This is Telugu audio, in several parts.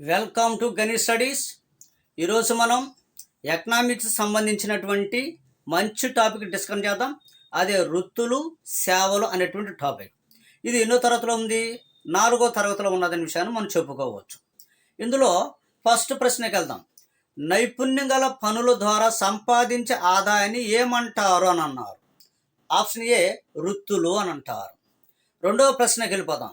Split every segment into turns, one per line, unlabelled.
Welcome to Ganit studies. ఈరోజు మనం ఎకనామిక్స్ సంబంధించినటువంటి మంచి టాపిక్ డిస్కస్ చేద్దాం. అదే వృత్తులు సేవలు అనేటువంటి టాపిక్. ఇది ఎన్నో తరగతిలో ఉంది? నాలుగో తరగతిలో ఉన్నదనే విషయాన్ని మనం చెప్పుకోవచ్చు. ఇందులో ఫస్ట్ ప్రశ్నకి వెళ్దాం. నైపుణ్యం గల పనుల ద్వారా సంపాదించే ఆదాయాన్ని ఏమంటారు అని అన్నారు. ఆప్షన్ ఏ వృత్తులు అని అంటారు. రెండవ ప్రశ్నకి వెళ్ళిపోదాం.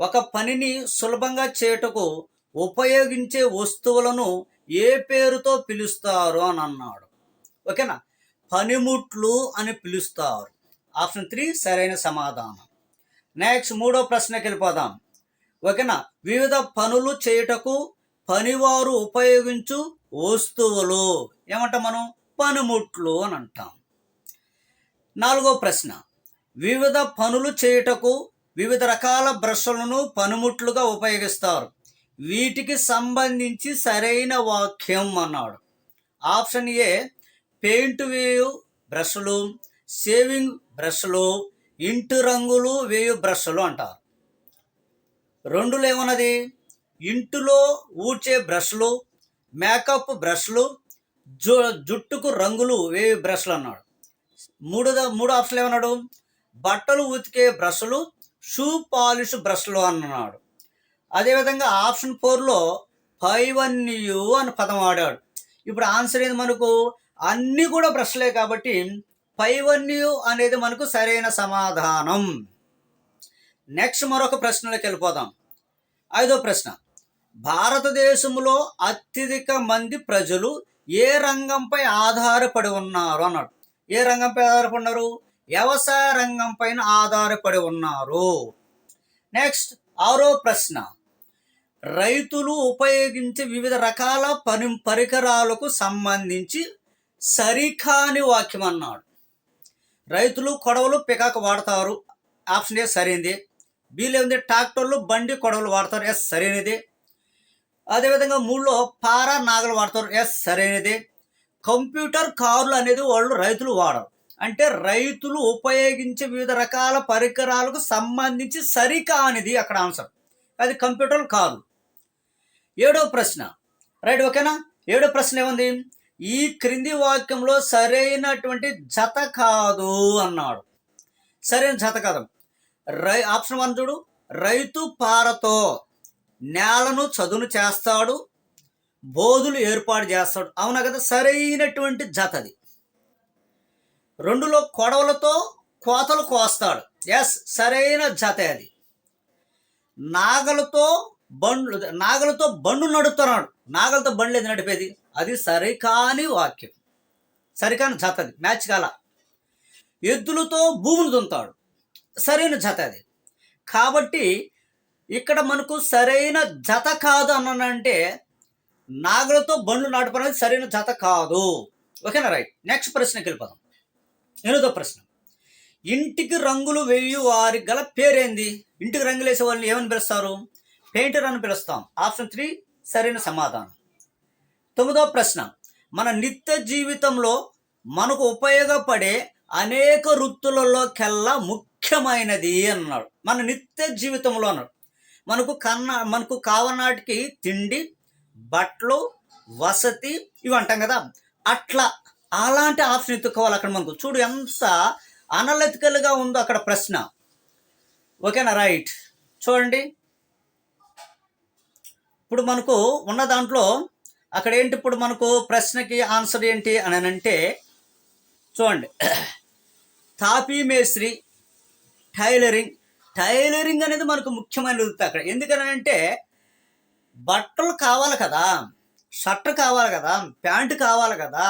ఒక పనిని సులభంగా చేయుటకు ఉపయోగించే వస్తువులను ఏ పేరుతో పిలుస్తారు అని అన్నాడు. ఓకేనా? పనిముట్లు అని పిలుస్తారు. ఆప్షన్ త్రీ సరైన సమాధానం. నెక్స్ట్ మూడో ప్రశ్నకి వెళ్ళిపోదాం. ఓకేనా? వివిధ పనులు చేయుటకు పనివారు ఉపయోగించు వస్తువులు. ఏమంటాం మనం? పనిముట్లు అని అంటాం. నాలుగో ప్రశ్న. వివిధ పనులు చేయుటకు వివిధ రకాల బ్రష్లను పనిముట్లుగా ఉపయోగిస్తారు. వీటికి సంబంధించి సరైన వాక్యం అన్నాడు. ఆప్షన్ ఏ పెయింట్ వేయు బ్రష్లు షేవింగ్ బ్రష్లు ఇంటి రంగులు వేయు బ్రష్లు అంటారు. రెండులో ఏమన్నది? ఇంటిలో ఊడ్చే బ్రష్లు మేకప్ బ్రష్లు జు జుట్టుకు రంగులు వేయు బ్రష్లు అన్నాడు. మూడు మూడు ఆప్షన్లు ఏమన్నాడు? బట్టలు ఉతికే బ్రష్లు షూ పాలిష్ బ్రష్లు అన్నాడు. అదేవిధంగా ఆప్షన్ ఫోర్లో పైవన్యు అని పదం వాడాడు. ఇప్పుడు ఆన్సర్ ఏంది మనకు? అన్నీ కూడా ప్రశ్నలే కాబట్టి పైవన్యు అనేది మనకు సరైన సమాధానం. నెక్స్ట్ మరొక ప్రశ్నలోకి వెళ్ళిపోదాం. ఐదో ప్రశ్న. భారతదేశంలో అత్యధిక మంది ప్రజలు ఏ రంగంపై ఆధారపడి ఉన్నారు అన్నాడు. ఏ రంగంపై ఆధారపడినారు? వ్యవసాయ రంగం పైన ఆధారపడి ఉన్నారు. నెక్స్ట్ ఆరో ప్రశ్న. రైతులు ఉపయోగించే వివిధ రకాల పని పరికరాలకు సంబంధించి సరికాని వాక్యం అన్నాడు. రైతులు కొడవలు పికాకు వాడతారు. ఆప్షన్ ఏ సరైనది. బీలో ఉంది ట్రాక్టర్లు బండి కొడవలు వాడతారు. ఎస్ సరైనది. అదేవిధంగా మూడులో పార నాగలు వాడతారు. ఎస్ సరైనది. కంప్యూటర్ కార్లు అనేది వాళ్ళు రైతులు వాడరు. అంటే రైతులు ఉపయోగించే వివిధ రకాల పరికరాలకు సంబంధించి సరికానిది అక్కడ ఆన్సర్. అది కంప్యూటర్ కాదు. ఏడో ప్రశ్న. రైట్ ఓకేనా ఏడో ప్రశ్న ఏముంది? ఈ క్రింది వాక్యంలో సరైనటువంటి జత కాదు అన్నాడు. సరైన జత కాదు. రై ఆప్షన్ వన్ చూడు. రైతు పారతో నేలను చదును చేస్తాడు బోధులు ఏర్పాటు చేస్తాడు. అవునా కదా? సరైనటువంటి జత అది. రెండులో కొడవలతో కోతలు కోస్తాడు. ఎస్ సరైన జత అది. నాగలతో బండ్లు నాగలతో బండు నడుపుతున్నాడు. నాగలతో బండ్లు ఏది నడిపేది? అది సరికాని వాక్యం. సరికాని జత అది. మ్యాచ్ కాల. ఎద్దులతో భూములు దుంతాడు సరైన జత అది. కాబట్టి ఇక్కడ మనకు సరైన జత కాదు అన్నానంటే నాగలతో బండ్లు నడపనేది సరైన జత కాదు. ఓకేనా రైట్? నెక్స్ట్ ప్రశ్నకి వెళ్ళిపోదాం. ఎనిమిదో ప్రశ్న. ఇంటికి రంగులు వేయు వారి గల పేరేంది? ఇంటికి రంగులు వేసే వాళ్ళని ఏమని పిలుస్తారు? పెయింటర్ అని పిలుస్తాం. ఆప్షన్ త్రీ సరైన సమాధానం. తొమ్మిదో ప్రశ్న. మన నిత్య జీవితంలో మనకు ఉపయోగపడే అనేక వృత్తులలోకెల్లా ముఖ్యమైనది అన్నాడు. మన నిత్య జీవితంలో అన్నాడు. మనకు కన్న మనకు కావనాటికి తిండి బట్టలు వసతి ఇవి అంటాం కదా. అట్లా అలాంటి ఆప్షన్ ఎత్తుకోవాలి అక్కడ మనకు. చూడు ఎంత అనలిటికల్గా ఉందో అక్కడ ప్రశ్న. ఓకేనా? రైట్. చూడండి. ఇప్పుడు మనకు ఉన్న దాంట్లో అక్కడ ఏంటి ఇప్పుడు మనకు ప్రశ్నకి ఆన్సర్ ఏంటి అని అంటే చూడండి. తాపీ మేస్త్రి టైలరింగ్. టైలరింగ్ అనేది మనకు ముఖ్యమైన అక్కడ. ఎందుకనంటే బట్టలు కావాలి కదా షర్ట్ కావాలి కదా ప్యాంటు కావాలి కదా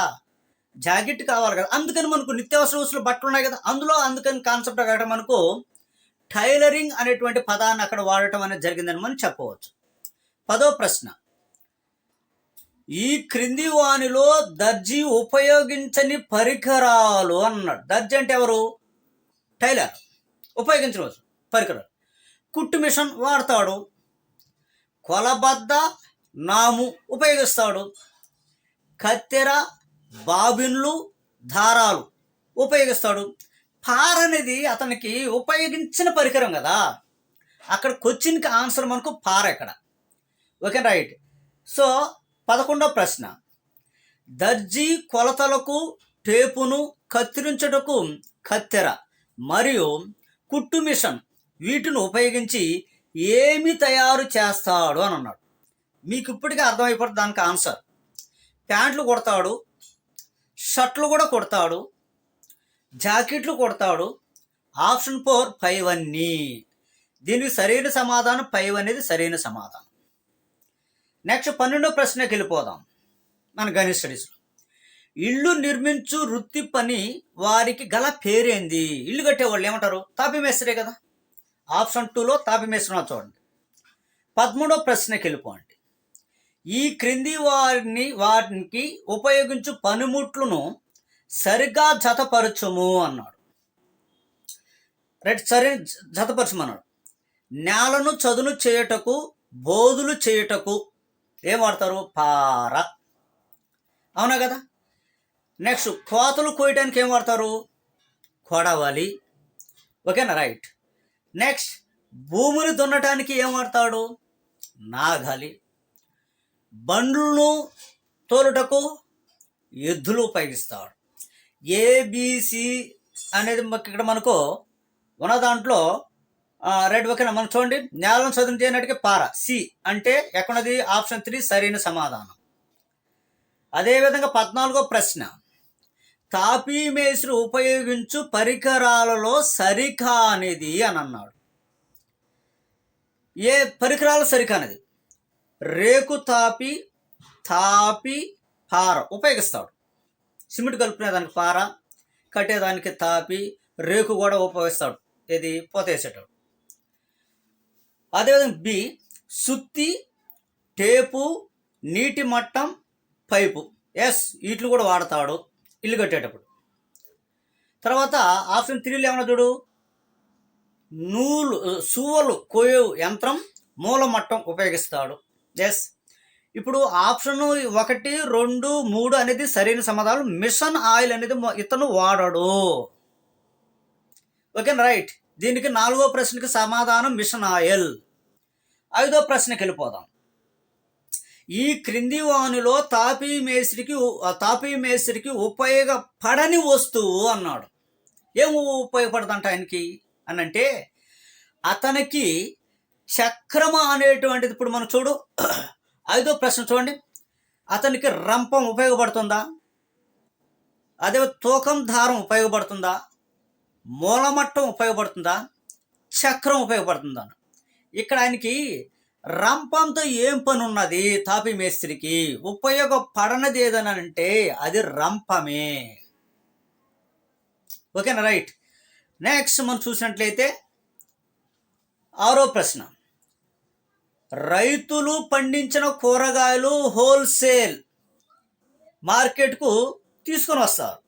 జాకెట్ కావాలి కదా అందుకని మనకు నిత్యావసర వస్తువులు బట్టలు ఉన్నాయి కదా. అందులో అందుకని కాన్సెప్ట్ కాబట్టి మనకు టైలరింగ్ అనేటువంటి పదాన్ని అక్కడ వాడటం అనేది జరిగిందని మనం చెప్పవచ్చు. పదో ప్రశ్న. ఈ క్రింది వానిలో దర్జీ ఉపయోగించని పరికరాలు అన్నాడు. దర్జీ అంటే ఎవరు? టైలర్. ఉపయోగించవచ్చు పరికరాలు. కుట్టు మిషన్ వాడతాడు. కొలబద్ద నాము ఉపయోగిస్తాడు. కత్తెర బాబిన్లు దారాలు ఉపయోగిస్తాడు. పార అనేది అతనికి ఉపయోగించిన పరికరం కదా. అక్కడ క్వశ్చన్కి ఆన్సర్ మనకు పార ఇక్కడ ఓకే రైట్ సో పదకొండో ప్రశ్న. దర్జీ కొలతలకు టేపును కత్తిరించుటకు కత్తెర మరియు కుట్టు మిషన్ వీటిని ఉపయోగించి ఏమి తయారు చేస్తాడు అని అన్నాడు. మీకు ఇప్పటికే అర్థమైపోతుంది దానికి ఆన్సర్. ప్యాంట్లు కుడతాడు షర్ట్లు కూడా కుడతాడు జాకెట్లు కుడతాడు. ఆప్షన్ ఫోర్ ఫైవ్ అన్నీ దీనికి సరైన సమాధానం ఫైవ్ అనేది సరైన సమాధానం. నెక్స్ట్ పన్నెండో ప్రశ్నకి వెళ్ళిపోదాం. మన గణిత స్టడీస్లో ఇల్లు నిర్మించు వృత్తి పని వారికి గల పేరేంది? ఇల్లు కట్టేవాళ్ళు ఏమంటారు? తాపి కదా. ఆప్షన్ టూలో తాపి చూడండి. పదమూడో ప్రశ్నకి వెళ్ళిపోండి. ఈ క్రింది వారిని వారికి ఉపయోగించు పనిముట్లను సరిగ్గా జతపరచుము అన్నాడు. రైట్ సరే జతపరచమన్నాడు. నేలను చదును చేయుటకు బోధులు చేయుటకు ఏం వాడతారు? పార. అవునా కదా? నెక్స్ట్ కోతలు కోయటానికి ఏం వాడతారు? కొడవలి. ఓకేనా? రైట్ నెక్స్ట్ భూమిని దున్నటానికి ఏం వాడతాడు? నాగలి. బండ్లను తోలుటకు ఎద్దులు ఉపయోగిస్తాడు ఏబిసి అనేది ఇక్కడ మనకు ఉన్న దాంట్లో రైట్ ఓకేనా మనం చూడండి. నేలను చదువు చేయనట్టుగా పార సి అంటే ఎక్కడది ఆప్షన్ త్రీ సరైన సమాధానం. అదేవిధంగా పద్నాలుగో ప్రశ్న. తాపీ మేస్త్రి ఉపయోగించు పరికరాలలో సరికా అనేది అని అన్నాడు. ఏ పరికరాలు సరికానిది రేకు తాపి తాపి పార ఉపయోగిస్తాడు. సిమెంట్ కలుపుకునేదానికి పార కట్టేదానికి తాపి రేకు కూడా ఉపయోగిస్తాడు. ఇది పోతేసేటాడు. అదేవిధంగా బి సుత్తి టేపు నీటి మట్టం పైపు. ఎస్ వీటిని కూడా వాడతాడు ఇల్లు కట్టేటప్పుడు. తర్వాత ఆప్షన్ త్రీలో ఏమన్నా చూడు. నూలు సువ్వలు కోయే యంత్రం మూల మట్టం ఉపయోగిస్తాడు. ఎస్. ఇప్పుడు ఆప్షన్ ఒకటి రెండు మూడు అనేది సరైన సమాధానం. మిషన్ ఆయిల్ అనేది ఇతను వాడడు. Okay right. దీనికి నాలుగో ప్రశ్నకి సమాధానం మిషన్ ఆయిల్. ఐదో ప్రశ్నకి వెళ్ళిపోదాం ఈ క్రింది వానిలో తాపీ మేస్త్రికి తాపీ మేస్త్రికి ఉపయోగపడని వస్తువు అన్నాడు. ఏం ఉపయోగపడదంట ఆయనకి? అని అంటే అతనికి చక్రమ అనేటువంటిది ఇప్పుడు మనం చూడు. ఐదో ప్రశ్న చూడండి. అతనికి రంపం ఉపయోగపడుతుందా? అదే తూకం దారం ఉపయోగపడుతుందా? మూలమట్టం ఉపయోగపడుతుందా? చక్రం ఉపయోగపడుతుందా? ఇక్కడ ఆయనకి రంపంతో ఏం పని ఉన్నది తాపి మేస్త్రికి? ఉపయోగపడనది ఏదని అంటే అది రంపమే. ఓకేనా? రైట్. నెక్స్ట్ మనం చూసినట్లయితే ఆరో ప్రశ్న. రైతులు పండించిన కూరగాయలు హోల్సేల్ మార్కెట్కు తీసుకొని వస్తారు.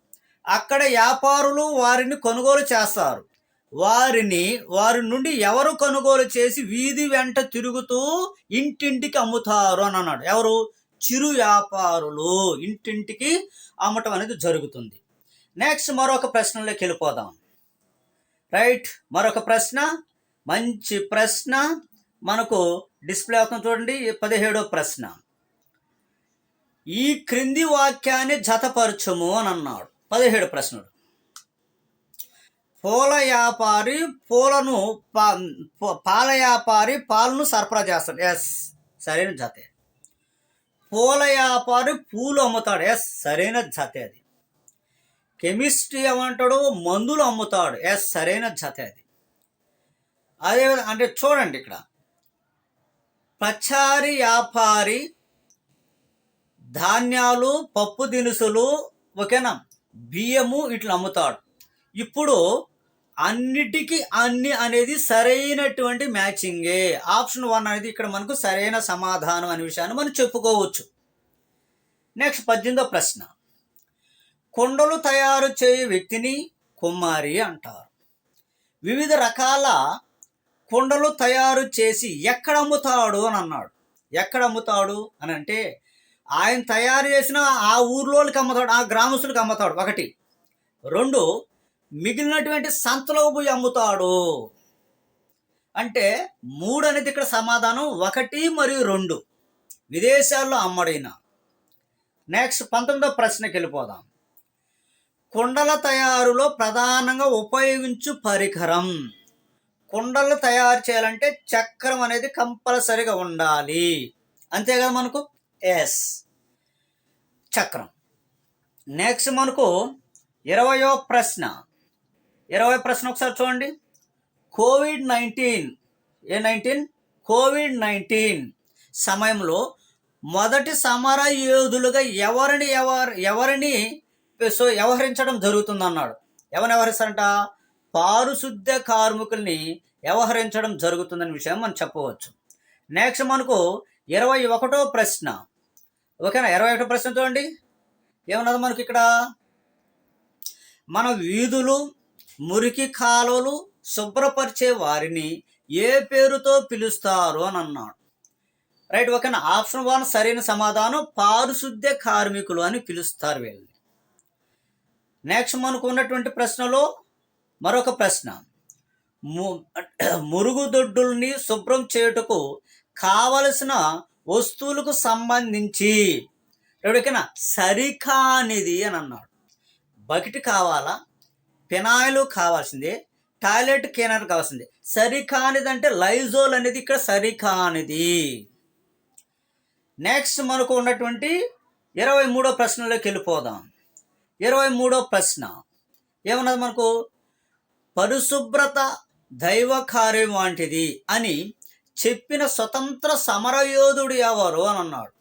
అక్కడ వ్యాపారులు వారిని కొనుగోలు చేస్తారు. వారిని వారి నుండి ఎవరు కొనుగోలు చేసి వీధి వెంట తిరుగుతూ ఇంటింటికి అమ్ముతారు అని అన్నాడు. ఎవరు? చిరు వ్యాపారులు. ఇంటింటికి అమ్మటం అనేది జరుగుతుంది. నెక్స్ట్ మరొక ప్రశ్నలోకి వెళ్ళిపోదాం. రైట్ మరొక ప్రశ్న. మంచి ప్రశ్న. మనకు డిస్ప్లే అవుతుంది చూడండి. పదిహేడో ప్రశ్న. ఈ క్రింది వాక్యాన్ని జతపరచము అని అన్నాడు. పదిహేడు ప్రశ్నలు. పూల వ్యాపారి పూలను పా- పాల వ్యాపారి పాలను సరఫరా చేస్తాడు. ఎస్ సరైన జతే పూల వ్యాపారి పూలు అమ్ముతాడు. ఎస్ సరైన జతే అది. కెమిస్ట్రీ ఏమంటాడు మందులు అమ్ముతాడు. ఎస్ సరైన జతే అది. అదే అంటే చూడండి ఇక్కడ. పచారి వ్యాపారి ధాన్యాలు పప్పు దినుసులు ఓకేనా? బియ్యము ఇట్లా అమ్ముతాడు. ఇప్పుడు అన్నిటికీ అన్ని అనేది సరైనటువంటి మ్యాచింగే. ఆప్షన్ వన్ అనేది ఇక్కడ మనకు సరైన సమాధానం అనే విషయాన్ని మనం చెప్పుకోవచ్చు. నెక్స్ట్ పద్దెనిమిదో ప్రశ్న. కుండలు తయారు చేయు వ్యక్తిని కుమ్మారి అంటారు. వివిధ రకాల కుండలు తయారు చేసి ఎక్కడ అమ్ముతాడు అని అన్నాడు. ఎక్కడ అమ్ముతాడు అని అంటే ఆయన తయారు చేసిన ఆ ఊర్లోకి అమ్ముతాడు ఆ గ్రామస్తులకు అమ్ముతాడు. ఒకటి. రెండు మిగిలినటువంటి సంతలో పోయి అమ్ముతాడు. అంటే మూడు అనేది ఇక్కడ సమాధానం ఒకటి మరియు రెండు. విదేశాల్లో అమ్మడైన. నెక్స్ట్ పంతొమ్మిదో ప్రశ్నకి వెళ్ళిపోదాం. కుండల తయారులో ప్రధానంగా ఉపయోగించు పరికరం. కుండలు తయారు చేయాలంటే చక్రం అనేది కంపల్సరిగా ఉండాలి. అంతే కదా మనకు? ఎస్ చక్రం. నెక్స్ట్ మనకు ఇరవయో ప్రశ్న. ఇరవై ప్రశ్న ఒకసారి చూడండి. కోవిడ్ నైన్టీన్ ఏ నైన్టీన్? కోవిడ్ నైన్టీన్ సమయంలో మొదటి సమర యోధులుగా ఎవరిని ఎవరు ఎవరిని సో వ్యవహరించడం జరుగుతుందన్నాడు. ఎవరిని వ్యవహరిస్తారంట? పారిశుద్ధ కార్మికుల్ని వ్యవహరించడం జరుగుతుందనే విషయం మనం చెప్పవచ్చు. నెక్స్ట్ మనకు ఇరవై ఒకటో ప్రశ్న. ఓకేనా? ఇరవై ఒకటో ప్రశ్న చూడండి. ఏమన్నది మనకి ఇక్కడ? మన వీధులు మురికి కాలువలు శుభ్రపరిచే వారిని ఏ పేరుతో పిలుస్తారు అని అన్నాడు. రైట్ ఒక ఆప్షన్ వన్ సరైన సమాధానం పారిశుద్ధ్య కార్మికులు అని పిలుస్తారు వీళ్ళని. నెక్స్ట్ మనకు ఉన్నటువంటి ప్రశ్నలో మరొక ప్రశ్న. ము- మురుగుదొడ్డుల్ని శుభ్రం చేయుటకు కావలసిన వస్తువులకు సంబంధించి. ఎవరికైనా సరికానిది అని అన్నాడు. బకెట్ కావాలా? ఫినాయిల్ కావాల్సింది టాయిలెట్ కేనర్ కావాల్సిందే. సరికానిది అంటే లైజోల్ అనేది ఇక్కడ సరికానిది. నెక్స్ట్ మనకు ఉన్నటువంటి ఇరవై మూడో ప్రశ్నలోకి వెళ్ళిపోదాం. ఇరవై మూడో ప్రశ్న. ఏమన్నది మనకు? పరిశుభ్రత దైవ కార్యం వంటిది అని చెప్పిన స్వతంత్ర సమరయోధుడు ఎవరు అని అన్నాడు.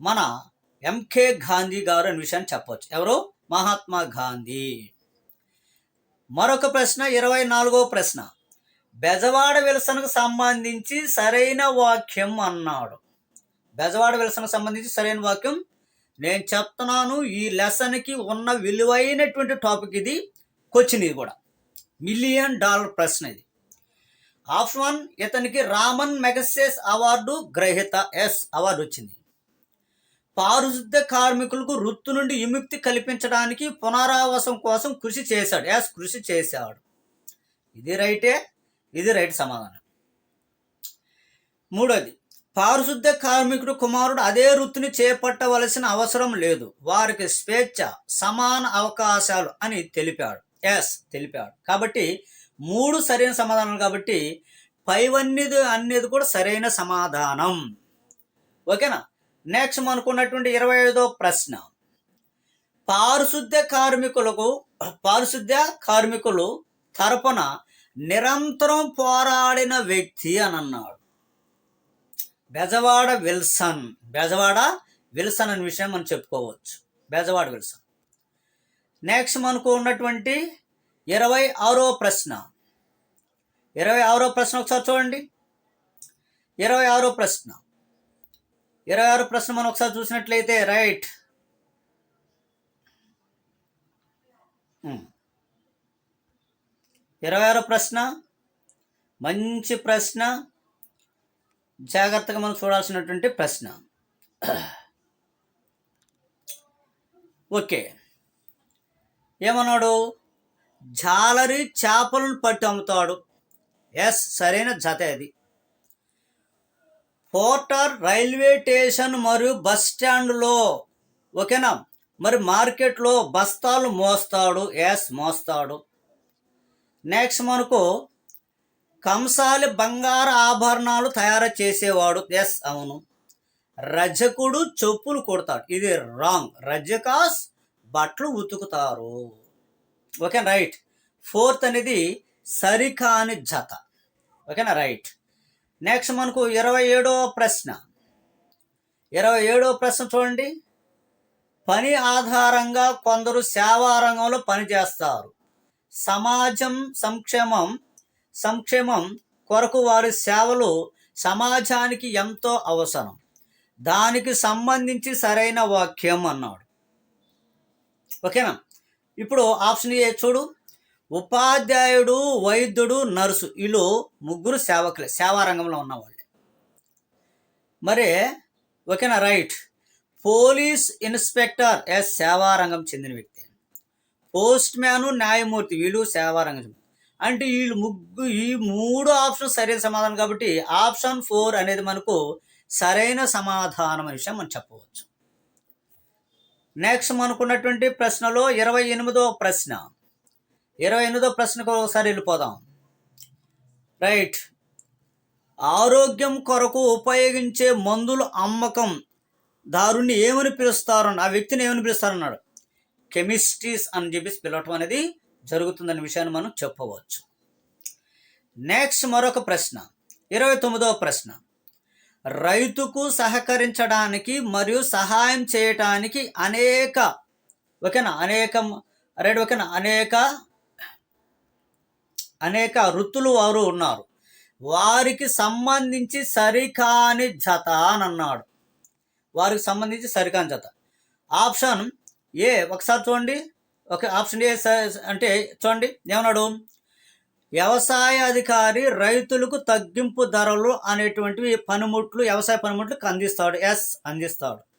మన ఎంకే గాంధీ గారు అనే విషయాన్ని చెప్పవచ్చు ఎవరు? మహాత్మా గాంధీ. మరొక ప్రశ్న ఇరవై నాలుగో ప్రశ్న. బెజవాడ విలసనకు సంబంధించి సరైన వాక్యం అన్నాడు. బెజవాడ విలసనకు సంబంధించి సరైన వాక్యం. నేను చెప్తున్నాను ఈ లెసన్కి ఉన్న విలువైనటువంటి టాపిక్ ఇది క్వశ్చన్ ఇది కూడా. మిలియన్ డాలర్ ప్రశ్న ఇది. ఆప్షన్ వన్ ఇతనికి రామన్ మెగసెస్ అవార్డు గ్రహీత ఎస్ అవార్డు వచ్చింది. పారిశుద్ధ కార్మికులకు వృత్తి నుండి విముక్తి కల్పించడానికి పునరావాసం కోసం కృషి చేశాడు. యాస్ కృషి చేశాడు. ఇది రైటే ఇది రైట్ సమాధానం. మూడోది పారిశుద్ధ కార్మికుడు కుమారుడు అదే వృత్తిని చేపట్టవలసిన అవసరం లేదు. వారికి స్వేచ్ఛ సమాన అవకాశాలు అని తెలిపాడు. ఎస్ తెలిపాడు. కాబట్టి మూడు సరైన సమాధానం కాబట్టి పైవన్నీది అనేది కూడా సరైన సమాధానం. ఓకేనా? నెక్స్ట్ అనుకున్నటువంటి ఇరవై ఐదో ప్రశ్న. పారిశుద్ధ్య కార్మికులకు పారిశుద్ధ్య కార్మికులు తరపున నిరంతరం పోరాడిన వ్యక్తి అని అన్నాడు. బెజవాడ విల్సన్ బెజవాడ విల్సన్ అనే విషయం మనం చెప్పుకోవచ్చు. బెజవాడ విల్సన్. నెక్స్ట్ మనకు ఉన్నటువంటి ఇరవై ఆరో ప్రశ్న. ఇరవై ఆరో ప్రశ్న ఒకసారి చూడండి. ఇరవై ఆరో ప్రశ్న. ఇరవై ఆరు ప్రశ్న మనం ఒకసారి చూసినట్లయితే రైట్. ఇరవై ఆరు ప్రశ్న మంచి ప్రశ్న జాగ్రత్తగా మనం చూడాల్సినటువంటి ప్రశ్న. ఓకే. ఏమన్నాడు? జాలరి చేపలను పట్టి అమ్ముతాడు. ఎస్ సరైన జత అది. పోర్టర్ రైల్వే స్టేషన్ మరియు బస్ స్టాండ్లో. ఓకేనా? మరి మార్కెట్లో బస్తాలు మోస్తాడు ఎస్ మోస్తాడు. నెక్స్ట్ మనకు కంసాలి బంగారు ఆభరణాలు తయారు చేసేవాడు ఎస్ అవును. రజకుడు చెప్పులు కొడతాడు. ఇది రాంగ్. రజకాస్ బట్టలు ఉతుకుతారు. Okay right. ఫోర్త్ అనేది సరికాని జత. ఓకేనా? రైట్. నెక్స్ట్ మనకు ఇరవై ఏడో ప్రశ్న. ఇరవై ఏడో ప్రశ్న చూడండి. పని ఆధారంగా కొందరు సేవా రంగంలో పనిచేస్తారు సమాజం సంక్షేమం సంక్షేమం కొరకు వారి సేవలు సమాజానికి ఎంతో అవసరం. దానికి సంబంధించి సరైన వాక్యం అన్నాడు. ఓకేనా ఇప్పుడు ఆప్షన్ ఏ చూడు. ఉపాధ్యాయుడు వైద్యుడు నర్సు వీళ్ళు ముగ్గురు సేవకులే సేవా రంగంలో ఉన్నవాళ్ళే. మరి ఓకేనా? రైట్. పోలీస్ ఇన్స్పెక్టర్ ఎస్ సేవా రంగం చెందిన వ్యక్తి. పోస్ట్ మ్యాను న్యాయమూర్తి వీళ్ళు సేవా రంగం అంటే వీళ్ళు ముగ్గు ఈ మూడు ఆప్షన్ సరైన సమాధానం కాబట్టి ఆప్షన్ ఫోర్ అనేది మనకు సరైన సమాధానం అనే విషయం మనం చెప్పవచ్చు. నెక్స్ట్ మనకున్నటువంటి ప్రశ్నలో ఇరవై ఎనిమిదో ప్రశ్న. ఇరవై ఎనిమిదో ప్రశ్నకు ఒకసారి వెళ్ళిపోదాం. రైట్. ఆరోగ్యం కొరకు ఉపయోగించే మందుల అమ్మకం దారుణ్ణి ఏమని పిలుస్తారు ఆ వ్యక్తిని ఏమని పిలుస్తారన్నాడు? కెమిస్ట్రీస్ అని చెప్పేసి పిలవటం అనేది జరుగుతుందనే విషయాన్ని మనం చెప్పవచ్చు. నెక్స్ట్ మరొక ప్రశ్న. ఇరవై తొమ్మిదవ ప్రశ్న. రైతుకు సహకరించడానికి మరియు సహాయం చేయటానికి అనేక ఓకేనా? అనేక రైట్ ఓకేనా? అనేక అనేక వృత్తులు వారు ఉన్నారు. వారికి సంబంధించి సరికాని జత అని అన్నాడు. వారికి సంబంధించి సరికాని జత. ఆప్షన్ ఏ ఒకసారి చూడండి. ఒక ఆప్షన్ ఏ స- అంటే చూడండి ఏమన్నాడు? వ్యవసాయ అధికారి రైతులకు తగ్గింపు ధరలు అనేటువంటివి పనిముట్లు వ్యవసాయ పనిముట్లు అందిస్తాడు. ఎస్ అందిస్తాడు.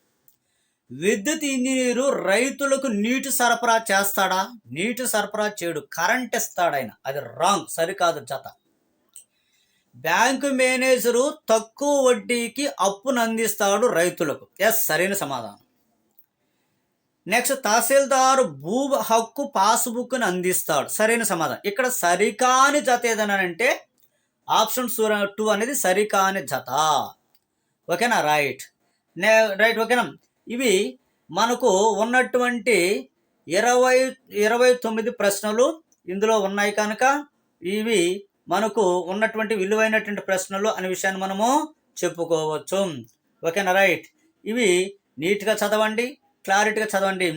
విద్యుత్ ఇంజనీరు రైతులకు నీటి సరఫరా చేస్తాడా? నీటి సరఫరా చేయడు కరెంట్ ఇస్తాడు ఆయన? అది రాంగ్ సరికాదు జత. బ్యాంకు మేనేజరు తక్కువ వడ్డీకి అప్పును అందిస్తాడు రైతులకు. ఎస్ సరైన సమాధానం. నెక్స్ట్ తహసీల్దారు భూ హక్కు పాస్బుక్ని అందిస్తాడు. సరైన సమాధానం. ఇక్కడ సరికాని జత ఏదనంటే ఆప్షన్ టూ అనేది సరికాని జత. ఓకేనా? రైట్. నే రైట్ ఓకేనా? ఇవి మనకు ఉన్నటువంటి ఇరవై ఇరవై తొమ్మిది ప్రశ్నలు ఇందులో ఉన్నాయి కనుక ఇవి మనకు ఉన్నటువంటి విలువైనటువంటి ప్రశ్నలు అనే విషయాన్ని మనము చెప్పుకోవచ్చు. ఓకేనా? రైట్. ఇవి నీట్గా చదవండి క్లారిటీగా చదవండి.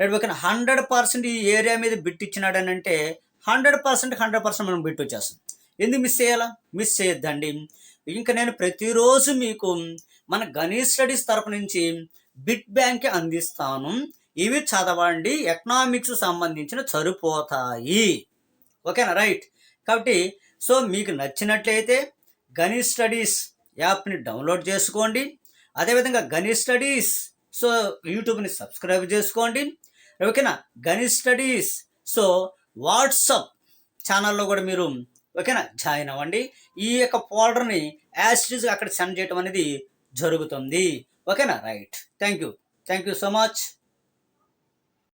రైట్ ఓకేనా? హండ్రెడ్ పర్సెంట్ ఈ ఏరియా మీద బిట్ ఇచ్చినాడని అంటే హండ్రెడ్ పర్సెంట్ హండ్రెడ్ పర్సెంట్ మనం బిట్ వచ్చేస్తాం. ఎందుకు మిస్ చేయాలా? మిస్ చేయొద్దండి. ఇంకా నేను ప్రతిరోజు మీకు మన గణేష్ స్టడీస్ తరపు నుంచి బిట్ బ్యాంక్ అందిస్తాను. ఇవి చదవండి. ఎకనామిక్స్ సంబంధించిన సరిపోతాయి. ఓకేనా? రైట్. కాబట్టి సో మీకు నచ్చినట్లయితే గణి స్టడీస్ యాప్ని డౌన్లోడ్ చేసుకోండి. అదేవిధంగా గణి స్టడీస్ సో యూట్యూబ్ని సబ్స్క్రైబ్ చేసుకోండి. ఓకేనా? గణి స్టడీస్ సో వాట్సప్ ఛానల్లో కూడా మీరు ఓకేనా జాయిన్ అవ్వండి. ఈ యొక్క ఫోల్డర్ని యాస్టీజ్ అక్కడ సెండ్ చేయడం అనేది జరుగుతుంది. ఓకేనా right thank you thank you so much